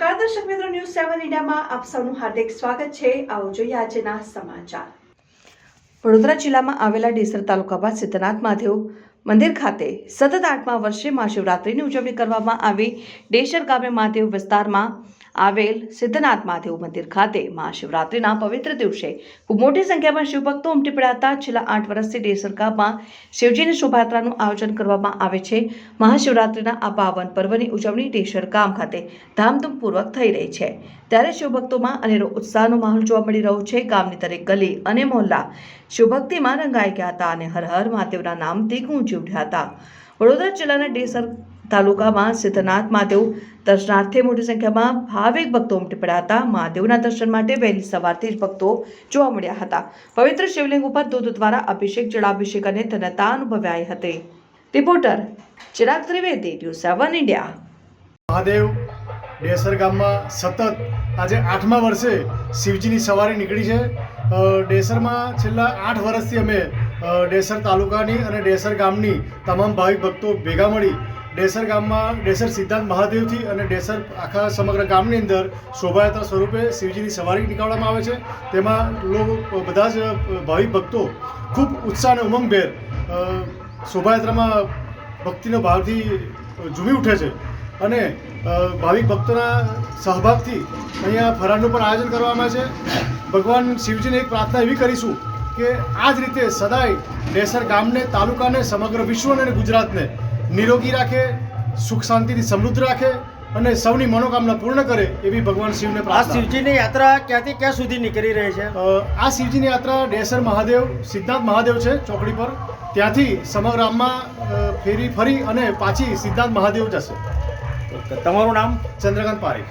નમસ્કાર, દર્શક મિત્રો, ન્યૂઝ સેવન ઇન્ડિયામાં આપ સૌનું હાર્દિક સ્વાગત છે. આવો જોઈએ આજના સમાચાર. વડોદરા જિલ્લામાં આવેલા ડેસર તાલુકા બાદ સિદ્ધનાથ મહાદેવ મંદિર ખાતે સતત આઠમા વર્ષે મહાશિવરાત્રીની ઉજવણી કરવામાં આવી. ડેસર ગામે મહાદેવ વિસ્તારમાં આવેલ સિદ્ધનાથ મહાદેવ મંદિર ખાતે મહાશિવરાત્રિના પવિત્ર દિવસે ખૂબ મોટી સંખ્યામાં શિવભક્તો ઉમટી પડ્યા હતા. છેલ્લા આઠ વર્ષથી ડેસર ગામમાં શિવજીની શોભાયાત્રાનું આયોજન કરવામાં આવે છે. મહાશિવરાત્રિના આ પાવન પર્વની ઉજવણી ડેસર ગામ ખાતે ધામધૂમપૂર્વક થઈ રહી છે. ત્યારે શિવભક્તોમાં અનેરો ઉત્સાહનો માહોલ જોવા મળી રહ્યો છે. ગામની દરેક ગલી અને મોહલ્લા શિવભક્તિમાં રંગાઈ ગયા હતા અને હર હર મહાદેવના નામથી ગુંજી ઉઠ્યા હતા. વડોદરા જિલ્લાના ડેસર તાલુકામાં સિદ્ધનાથ મહાદેવ દર્શનાર્થે મોટી સંખ્યામાં ભાવિક ભક્તો ઉમટી પડ્યા હતા. મહાદેવના દર્શન માટે વહેલી સવારથી જ ભક્તો જોવા મળ્યા હતા. પવિત્ર શિવલિંગ ઉપર દૂધ દ્વારા અભિષેક, જળાભિષેક અને ધન્યતા અનુભવાઈ હતી. Reporter Chirag Trivedi, news seven India. Mahadev Desar ગામમાં સતત આજે આઠમા વર્ષે શિવજીની સવારી નીકળી છે. ડેસરમાં છેલ્લા આઠ વર્ષથી અમે ડેસર તાલુકાની અને ડેસર ગામની તમામ ભાવિક ભક્તો ભેગા મળી ડેસર ગામમાં, ડેસર સિદ્ધાંત મહાદેવથી અને ડેસર આખા સમગ્ર ગામની અંદર શોભાયાત્રા સ્વરૂપે શિવજીની સવારી નીકાળવામાં આવે છે. તેમાં લોકો બધા જ ભાવિક ભક્તો ખૂબ ઉત્સાહ અને ઉમંગભેર શોભાયાત્રામાં ભક્તિનો ભાવથી ઝૂમી ઉઠે છે. અને ભાવિક ભક્તોના સહભાગથી અહીંયા ફરાળનું પણ આયોજન કરવામાં છે. ભગવાન શિવજીને એક પ્રાર્થના એવી કરીશું કે આ જ રીતે સદાય ડેસર ગામને, તાલુકાને, સમગ્ર વિશ્વને અને ગુજરાતને નિરોગી રાખે સુખ શાંતિથી સમૃદ્ધ રાખે અને સૌની મનોકામના પૂર્ણ કરે એવી ભગવાન શિવને આ શિવજીની યાત્રા ક્યાંથી ક્યાં સુધી નીકળી રહી છે? આ શિવજીની યાત્રા ડેસર મહાદેવ સિદ્ધાર્થ મહાદેવ છે ચોકડી પર. ત્યાંથી સમગ્ર આમમાં ફેરી ફરી અને પાછી સિદ્ધાર્થ મહાદેવ જશે. તમારું નામ? ચંદ્રકાંત પારેખ.